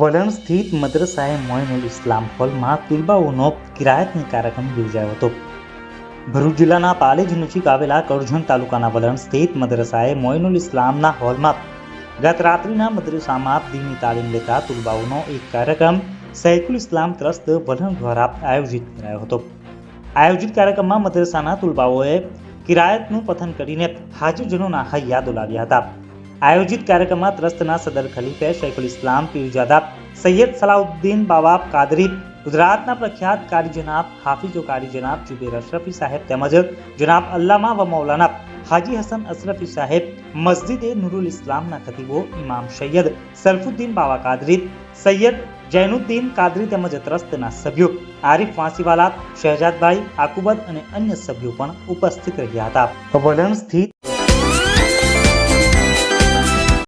વલણ સ્થિત મદ્રસાએ મોઇનુલ ઇસ્લામ હોલમાં તુલબાઓનો કિરાયતની કાર્યક્રમ યોજાયો હતો. ભરૂચ જિલ્લાના પાલેજ નજીક આવેલા કરજણ તાલુકાના વલણ સ્થિત મદ્રસાએ મોઇનુલ ઇસ્લામના હોલમાં ગત રાત્રિના મદ્રસામાં દીની તાલીમ લેતા તુલબાઓનો એક કાર્યક્રમ સૈકુલ ઇસ્લામ ટ્રસ્ટ વલણ દ્વારા આયોજિત કરાયો હતો. આયોજિત કાર્યક્રમમાં મદ્રસાના તુલબાઓએ કિરાયતનું પથન કરીને હાજરજનોના હૈયા દોલાવ્યા હતા. આયોજિત કાર્યક્રમમાં ટ્રસ્ટના સદર ખલીફે શૈખુલ ઇસ્લામ, પીરજાદા સૈયદ સલાઉદ્દીન બાબા કાદરી, ગુજરાતના પ્રખ્યાત કારી જનાબ હાફિજો કારી જનાબ જુબેર અશરફી સાહેબ તેમજ જનાબ અલ્લામા વ મૌલાના હાજી હસન અશરફી સાહેબ, મસ્જિદે નુરુલ ઇસ્લામના ખતીબો ઇમામ સૈયદ સરફુદ્દીન બાવા કાદરી, સૈયદ જૈનુદ્દીન કાદરી તેમજ ટ્રસ્ટના સભ્યો આરિફ વાંસીવાલા, શહેજાદભાઈ, આકુબદ અને અન્ય સભ્યો પણ ઉપસ્થિત રહ્યા હતા.